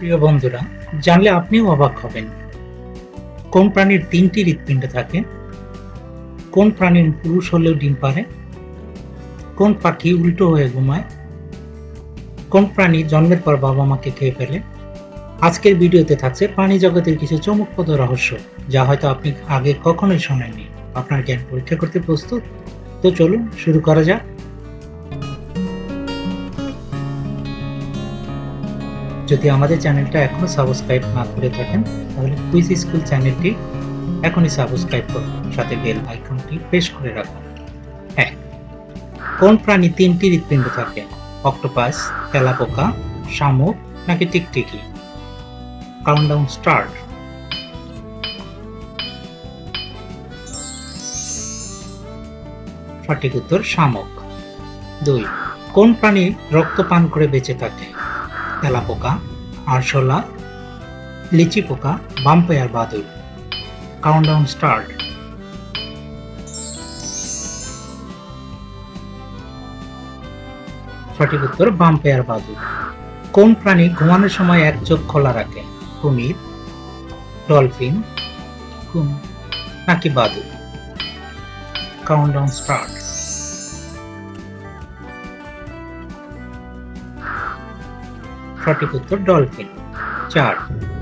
প্রিয় বন্ধুরা, জানলে আপনিও অবাক হবেন। কোন প্রাণীর তিনটি হৃৎপিণ্ড থাকে? কোন প্রাণীর পুরুষ হলেও ডিম পারে? কোন পাখি উল্টো হয়ে ঘুমায়? কোন প্রাণী জন্মের পর বাবা মাকে খেয়ে ফেলে? আজকের ভিডিওতে থাকছে প্রাণী জগতের কিছু চমকপ্রদ রহস্য, যা হয়তো আপনি আগে কখনোই শোনেননি। আপনার জ্ঞান পরীক্ষা করতে প্রস্তুত? তো চলুন শুরু করা যাক। যদি আমাদের চ্যানেলটা এখনও সাবস্ক্রাইব না করে থাকেন, তাহলে কুইজ স্কুল চ্যানেলটি এখনই সাবস্ক্রাইব করুন। সাথে বেল আইকনটি প্রেস করে রাখুন। এক, কোন প্রাণী তিনটি হৃৎপিণ্ড থাকে? অক্টোপাস, তেলাপোকা, শামুক নাকি টিকটিকি? কাউন্টডাউন স্টার্ট সঠিক উত্তর শামুক। দুই, কোন প্রাণী রক্ত পান করে বেঁচে থাকে? তেলাপোকা আরশোলা, লিচি পোকা বাম্পায়ার বাদুর। কাউন্টডাউন স্টার্ট সঠিক উত্তর বাম্পায়ার বাদুর। কোন প্রাণী ঘুমানোর সময় এক চোখ খোলা রাখে? কুমির, ডলফিন নাকি বাদুর? কাউন্টডাউন স্টার্ট সঠিক উত্তর ডলফিন। চার,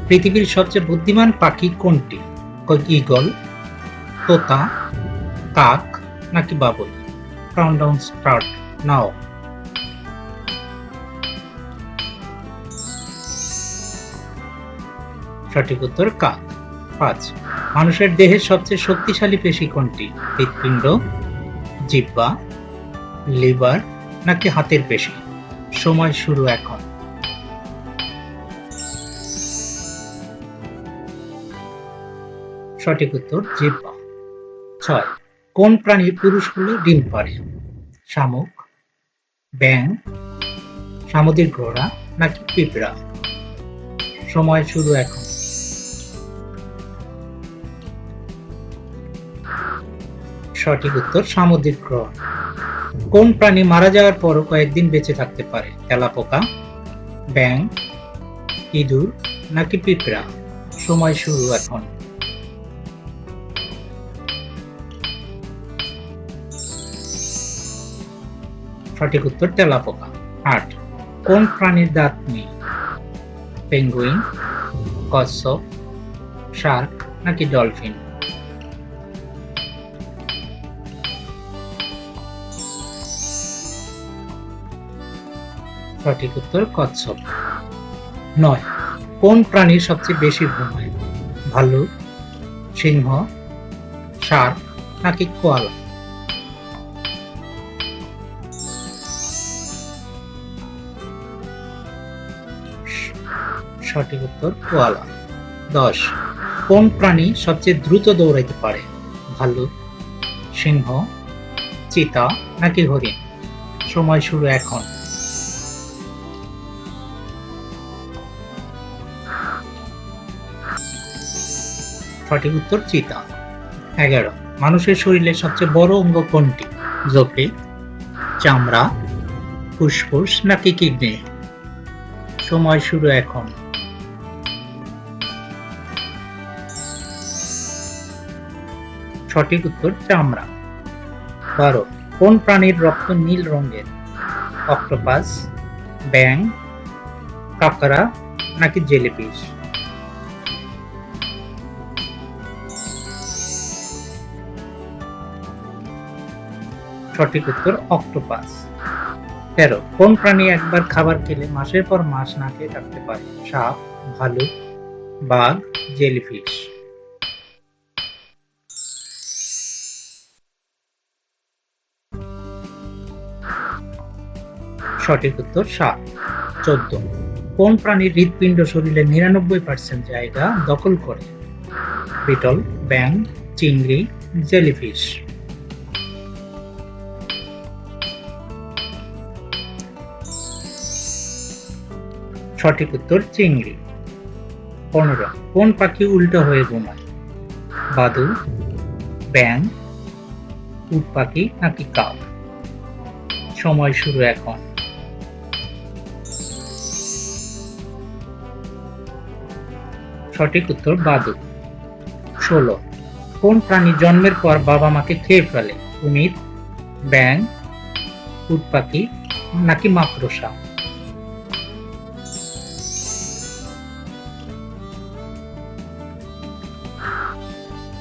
পৃথিবীর সবচেয়ে বুদ্ধিমান পাখি কোনটি? ইগল তোতা, কাক, নাকি বাবুই? কাউন্টডাউন স্টার্ট নাও সঠিক উত্তর কাক। পাঁচ, মানুষের দেহের সবচেয়ে শক্তিশালী পেশি কোনটি? হৃৎপিণ্ড জিব্বা লিভার, নাকি হাতের পেশি? সময় শুরু এখন। সঠিক উত্তর জিব্বা ছয়, কোন প্রাণী পুরুষ হলে ডিম পারে? শামুক ব্যাং সামুদ্রিক ঘোড়া নাকি পিঁপড়া? সময় শুরু এখন। সঠিক উত্তর, সামুদ্রিক ঘোড়া। কোন প্রাণী মারা যাওয়ার পরও কয়েকদিন বেঁচে থাকতে পারে? তেলাপোকা ব্যাং ইঁদুর নাকি পিঁপড়া? সময় শুরু এখন। সঠিক উত্তর তেলাপোকা। আট, কোন প্রাণীর দাঁত নেই? পেঙ্গুইন, কচ্ছপ, শার্ক নাকি ডলফিন? সঠিক উত্তর কচ্ছপ। নয়, কোন প্রাণীর সবচেয়ে বেশি ঘুমায় ভালুক সিংহ, শার্ক নাকি কোয়ালা? সঠিক উত্তর কোয়ালা। দশ, কোন প্রাণী সবচেয়ে দ্রুত দৌড়াইতে পারে? ভাল্লুক, সিংহ, চিতা নাকি হরিণ? সময় শুরু এখন। সঠিক উত্তর চিতা। এগারো, মানুষের শরীরে সবচেয়ে বড় অঙ্গ কোনটি? যকৃত চামড়া, ফুসফুস নাকি কিডনি? সময় শুরু এখন। সঠিক উত্তর চামড়া। বারো কোন প্রাণীর রক্ত নীল রঙের? অক্টোপাস ব্যাং কাঁকড়া, নাকি জেলিফিশ? সঠিক উত্তর অক্টোপাস। তেরো, কোন প্রাণী একবার খাবার খেলে মাসের পর মাস না খেয়ে থাকতে পারে? সাপ, ভালুক, বাঘ, জেলিফিশ। সঠিক উত্তর সাপ চোদ্দ। কোন প্রাণীর হৃৎপিণ্ড শরীরের নিরানব্বই পার্সেন্ট জায়গা দখল করে? বিটল ব্যাং চিংড়ি, জেলিফিশ। সঠিক উত্তর চিংড়ি। পনেরো। কোন পাখি উল্টো হয়ে ঘুমায়? বাদু ব্যাং উট পাখি নাকি কাক সময় শুরু এখন। সঠিক উত্তর বাদুক ষোলো। কোন প্রাণী জন্মের পর বাবা মাকে খেয়ে ফেলে? কুমির ব্যাং উট নাকি মাকড়সা?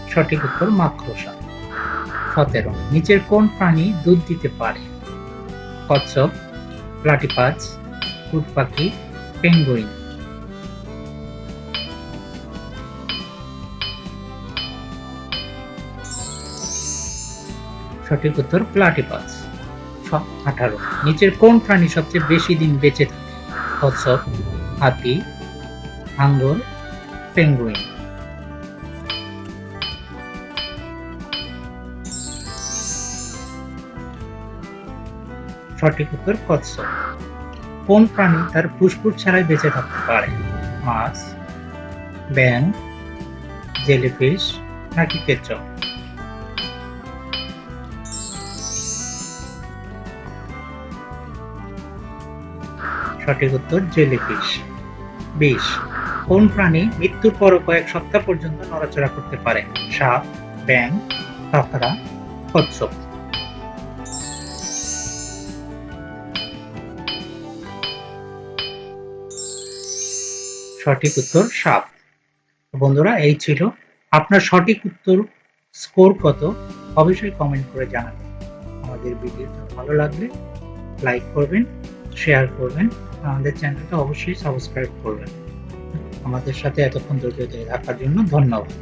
সঠিক উত্তর মাকড়সা। সতেরো। নিচের কোন প্রাণী দুধ দিতে পারে? কচ্ছপ, প্লাটিপাস উট পেঙ্গুইন। সঠিক উত্তর প্লাটিপাস আঠারো। নিচের কোন প্রাণী সবচেয়ে বেশি দিন বেঁচে থাকে? হাতি, হাঙ্গর, পেঙ্গুইন। সঠিক উত্তর কচ্ছপ। কোন প্রাণী তার ফুসফুস ছাড়াই বেঁচে থাকতে পারে? মাছ ব্যাং জেলিফিশ নাকি কেঁচো? সঠিক উত্তর জেলিফিশ বিশ কোন প্রাণী মৃত্যুর পরও কয়েক সপ্তাহ পর্যন্ত নড়াচড়া করতে পারে? সাপ ব্যাং কাঁকড়া কচ্ছপ। সঠিক উত্তর সাপ। বন্ধুরা, এই ছিল আপনার সঠিক উত্তর। স্কোর কত? অবশ্যই কমেন্ট করে জানাবেন। আমাদের ভিডিওটা ভালো লাগলে লাইক করবেন শেয়ার করবেন। আমাদের চ্যানেলটা অবশ্যই সাবস্ক্রাইব করবেন। আমাদের সাথে এতক্ষণ ধৈর্য ধরে থাকার জন্য ধন্যবাদ।